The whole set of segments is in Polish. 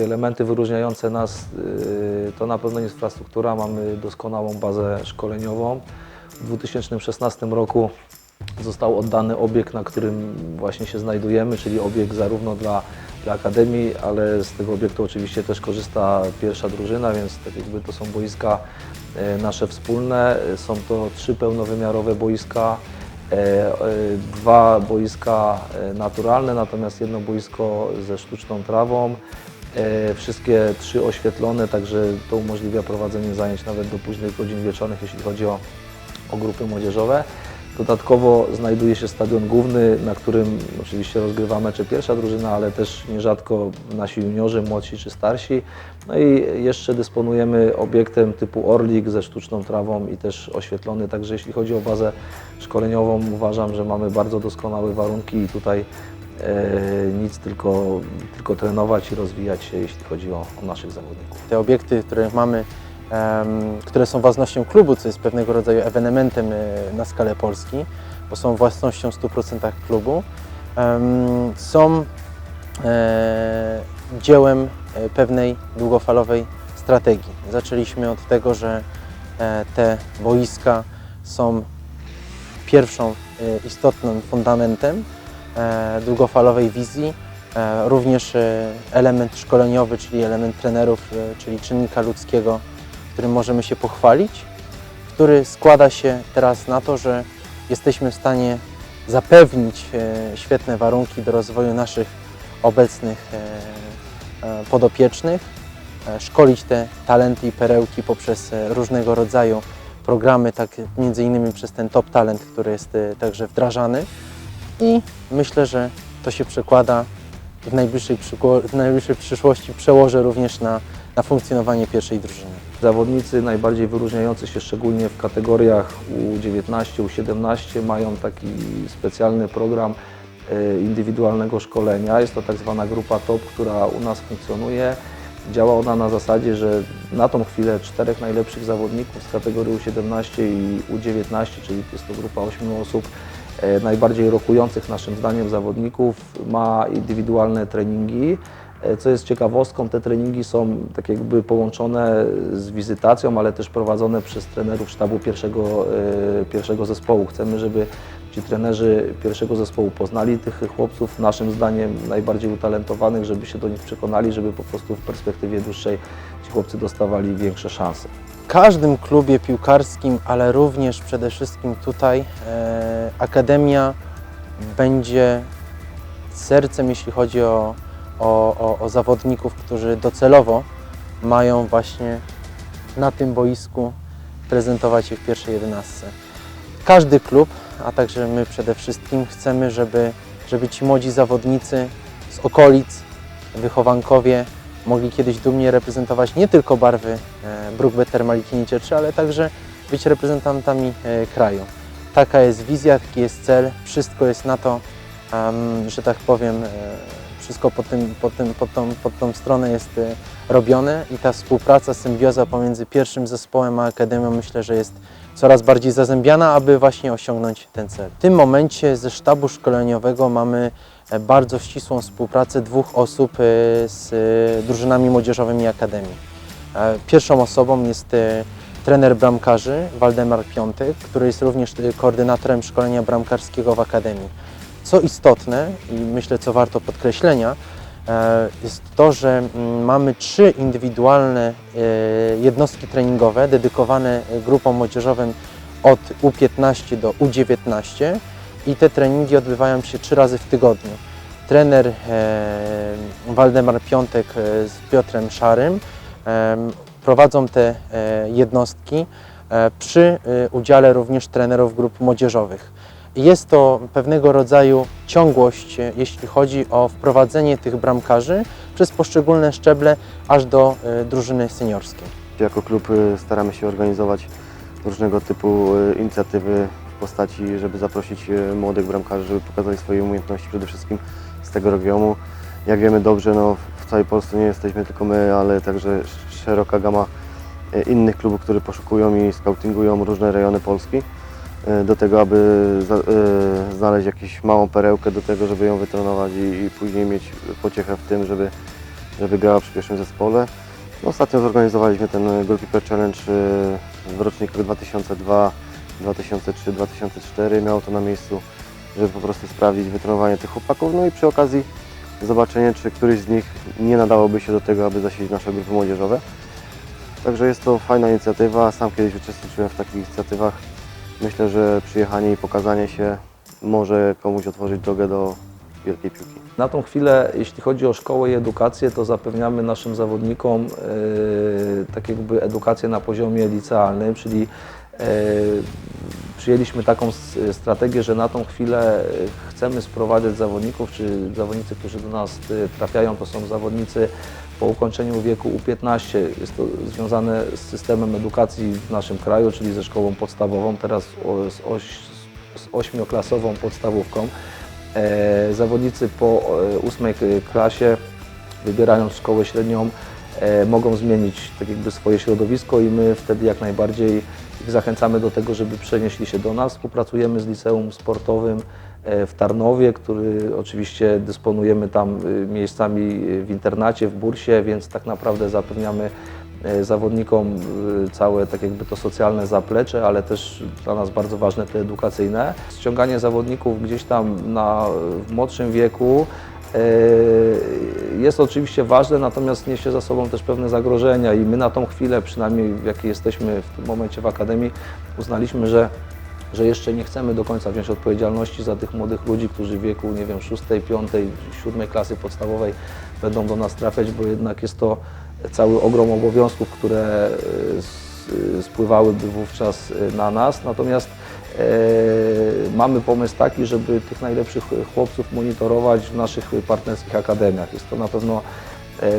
takie elementy wyróżniające nas y, to na pewno infrastruktura. Mamy doskonałą bazę szkoleniową. W 2016 roku został oddany obiekt, na którym właśnie się znajdujemy, czyli obiekt zarówno dla, dla Akademii, ale z tego obiektu oczywiście też korzysta pierwsza drużyna, więc tak jakby to są boiska e, nasze wspólne. Są to trzy pełnowymiarowe boiska, e, dwa boiska naturalne, natomiast jedno boisko ze sztuczną trawą. E, Wszystkie trzy oświetlone, także to umożliwia prowadzenie zajęć nawet do późnych godzin wieczornych, jeśli chodzi o, o grupy młodzieżowe. Dodatkowo znajduje się stadion główny, na którym oczywiście rozgrywa mecze pierwsza drużyna, ale też nierzadko nasi juniorzy, młodsi czy starsi. No i jeszcze dysponujemy obiektem typu Orlik ze sztuczną trawą i też oświetlony, także jeśli chodzi o bazę szkoleniową uważam, że mamy bardzo doskonałe warunki i tutaj nic tylko, tylko trenować i rozwijać się, jeśli chodzi o, o naszych zawodników. Te obiekty, które mamy, które są własnością klubu, co jest pewnego rodzaju ewenementem e, na skalę Polski, bo są własnością w 100% klubu, są e, dziełem e, pewnej długofalowej strategii. Zaczęliśmy od tego, że e, te boiska są pierwszą e, istotnym fundamentem e, długofalowej wizji. E, Również e, element szkoleniowy, czyli element trenerów, e, czyli czynnika ludzkiego, którym możemy się pochwalić, który składa się teraz na to, że jesteśmy w stanie zapewnić e, świetne warunki do rozwoju naszych obecnych e, e, podopiecznych, e, szkolić te talenty i perełki poprzez e, różnego rodzaju programy, tak między innymi przez ten Top Talent, który jest e, także wdrażany i myślę, że to się przekłada w najbliższej, w najbliższej przyszłości przełoży również na, na funkcjonowanie pierwszej drużyny. Zawodnicy najbardziej wyróżniający się szczególnie w kategoriach U19, U17 mają taki specjalny program e, indywidualnego szkolenia. Jest to tak zwana grupa TOP, która u nas funkcjonuje. Działa ona na zasadzie, że na tą chwilę czterech najlepszych zawodników z kategorii U17 i U19, czyli jest to grupa 8 osób, najbardziej rokujących naszym zdaniem zawodników, ma indywidualne treningi. E, Co jest ciekawostką, te treningi są tak jakby połączone z wizytacją, ale też prowadzone przez trenerów sztabu pierwszego, e, pierwszego zespołu. Chcemy, żeby ci trenerzy pierwszego zespołu poznali tych chłopców, naszym zdaniem najbardziej utalentowanych, żeby się do nich przekonali, żeby po prostu w perspektywie dłuższej ci chłopcy dostawali większe szanse. Każdym klubie piłkarskim, ale również przede wszystkim tutaj, e, Akademia będzie sercem, jeśli chodzi o, o, o, o zawodników, którzy docelowo mają właśnie na tym boisku prezentować się w pierwszej jedenastce. Każdy klub, a także my przede wszystkim chcemy, żeby, żeby ci młodzi zawodnicy z okolic, wychowankowie mogli kiedyś dumnie reprezentować nie tylko barwy e, Brookbetter Maliki Niecieczy, ale także być reprezentantami e, kraju. Taka jest wizja, taki jest cel, wszystko jest na to, że tak powiem, e, wszystko pod, tym, pod, tym, pod, tą, pod tą stronę jest robione i ta współpraca, symbioza pomiędzy pierwszym zespołem a Akademią myślę, że jest coraz bardziej zazębiana, aby właśnie osiągnąć ten cel. W tym momencie ze sztabu szkoleniowego mamy bardzo ścisłą współpracę dwóch osób e, z e, drużynami młodzieżowymi Akademii. E, Pierwszą osobą jest trener bramkarzy Waldemar Piątek, który jest również koordynatorem szkolenia bramkarskiego w Akademii. Co istotne i myślę, co warto podkreślenia, jest to, że mm, mamy trzy indywidualne jednostki treningowe dedykowane grupom młodzieżowym od U15 do U19 i te treningi odbywają się trzy razy w tygodniu. Trener e, Waldemar Piątek e, z Piotrem Szarym e, prowadzą te jednostki przy udziale również trenerów grup młodzieżowych. Jest to pewnego rodzaju ciągłość, jeśli chodzi o wprowadzenie tych bramkarzy przez poszczególne szczeble aż do drużyny seniorskiej. Jako klub staramy się organizować różnego typu inicjatywy postaci, żeby zaprosić y, młodych bramkarzy, żeby pokazali swoje umiejętności przede wszystkim z tego regionu. Jak wiemy dobrze, no, w całej Polsce nie jesteśmy tylko my, ale także sz- szeroka gama y, innych klubów, które poszukują i scoutingują różne rejony Polski y, do tego, aby znaleźć jakąś małą perełkę do tego, żeby ją wytrenować i, później mieć pociechę w tym, żeby żeby grała przy pierwszym zespole. No, ostatnio zorganizowaliśmy ten e, Goalkeeper Challenge e, w rocznikach 2002, 2003, 2004. Miało to na miejscu, żeby po prostu sprawdzić wytrenowanie tych chłopaków, no i przy okazji zobaczenie, czy któryś z nich nie nadałoby się do tego, aby zasilić nasze grupy młodzieżowe. Także jest to fajna inicjatywa, sam kiedyś uczestniczyłem w takich inicjatywach. Myślę, że przyjechanie i pokazanie się może komuś otworzyć drogę do wielkiej piłki. Na tą chwilę, jeśli chodzi o szkołę i edukację, to zapewniamy naszym zawodnikom e, tak jakby edukację na poziomie licealnym, czyli przyjęliśmy taką strategię, że na tą chwilę e, chcemy sprowadzać zawodników, czy zawodnicy, którzy do nas e, trafiają, to są zawodnicy po ukończeniu wieku U15. Jest to związane z systemem edukacji w naszym kraju, czyli ze szkołą podstawową, teraz z, oś, z ośmioklasową podstawówką. E, zawodnicy po e, ósmej klasie, wybierając szkołę średnią, e, mogą zmienić tak jakby swoje środowisko i my wtedy jak najbardziej ich zachęcamy do tego, żeby przenieśli się do nas. Współpracujemy z liceum sportowym e, w Tarnowie, który oczywiście dysponujemy tam e, miejscami e, w internacie, w bursie, więc tak naprawdę zapewniamy e, zawodnikom e, całe tak jakby to socjalne zaplecze, ale też dla nas bardzo ważne te edukacyjne. Ściąganie zawodników gdzieś tam na, w młodszym wieku e, jest oczywiście ważne, natomiast niesie za sobą też pewne zagrożenia i my na tą chwilę, przynajmniej w jakiej jesteśmy w tym momencie w Akademii, uznaliśmy, że że jeszcze nie chcemy do końca wziąć odpowiedzialności za tych młodych ludzi, którzy w wieku, nie wiem, szóstej, piątej, siódmej klasy podstawowej będą do nas trafiać, bo jednak jest to cały ogrom obowiązków, które e, s- spływałyby wówczas e, na nas. Natomiast e, mamy pomysł taki, żeby tych najlepszych chłopców monitorować w naszych partnerskich akademiach. Jest to na pewno e,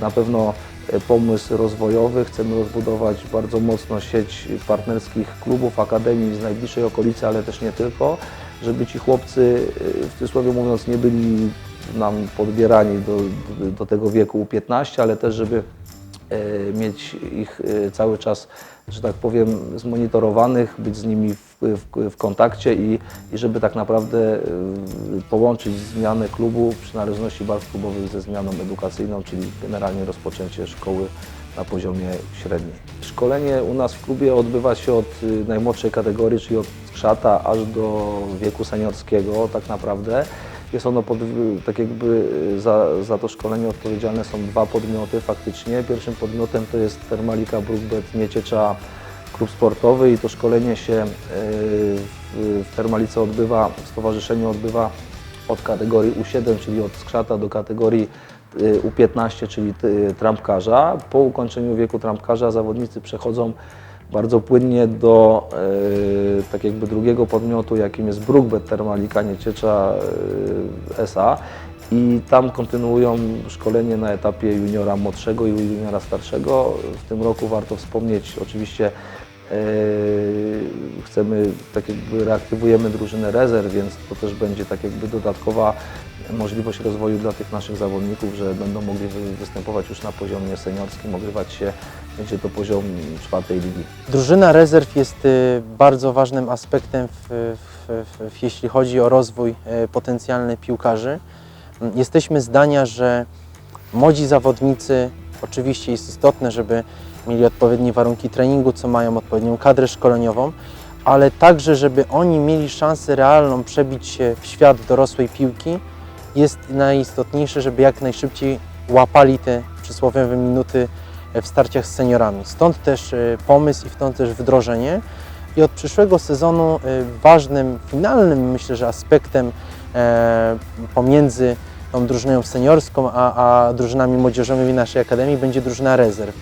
na pewno e, pomysł rozwojowy. Chcemy rozbudować bardzo mocno sieć partnerskich klubów, akademii z najbliższej okolicy, ale też nie tylko, żeby ci chłopcy, e, w cudzysłowie mówiąc, nie byli nam podbierani do, do, tego wieku U15, ale też żeby e, mieć ich e, cały czas, że tak powiem, zmonitorowanych, być z nimi w, w, w kontakcie i, i żeby tak naprawdę e, połączyć zmianę klubu przynależności barw klubowych ze zmianą edukacyjną, czyli generalnie rozpoczęcie szkoły na poziomie średniej. Szkolenie u nas w klubie odbywa się od y, najmłodszej kategorii, czyli od skrzata aż do wieku seniorskiego tak naprawdę. Jest ono pod, tak jakby y, za, za to szkolenie odpowiedzialne są dwa podmioty faktycznie. Pierwszym podmiotem to jest Termalika Brookbet Nieciecza klub sportowy i to szkolenie się y, w, Termalice odbywa, w stowarzyszeniu odbywa od kategorii U7, czyli od skrzata do kategorii y, U15, czyli y, trampkarza. Po ukończeniu wieku trampkarza zawodnicy przechodzą bardzo płynnie do y, tak jakby drugiego podmiotu, jakim jest Brookbet Termalika Nieciecza y, SA i tam kontynuują szkolenie na etapie juniora młodszego i juniora starszego. W tym roku warto wspomnieć oczywiście Chcemy, tak jakby reaktywujemy drużynę rezerw, więc to też będzie tak jakby dodatkowa możliwość rozwoju dla tych naszych zawodników, że będą mogli wy- występować już na poziomie seniorskim, ogrywać się, będzie to poziom czwartej ligi. Drużyna rezerw jest y, bardzo ważnym aspektem, w, w, w, jeśli chodzi o rozwój y, potencjalny piłkarzy. Mm, Jesteśmy zdania, że młodzi zawodnicy, oczywiście jest istotne, żeby mieli odpowiednie warunki treningu, co mają odpowiednią kadrę szkoleniową, ale także, żeby oni mieli szansę realną przebić się w świat dorosłej piłki, jest najistotniejsze, żeby jak najszybciej łapali te przysłowiowe minuty w starciach z seniorami. Stąd też e, pomysł i stąd też wdrożenie. I od przyszłego sezonu e, ważnym, finalnym myślę, że aspektem e, pomiędzy tą drużyną seniorską a, a drużynami młodzieżowymi naszej Akademii będzie drużyna rezerw.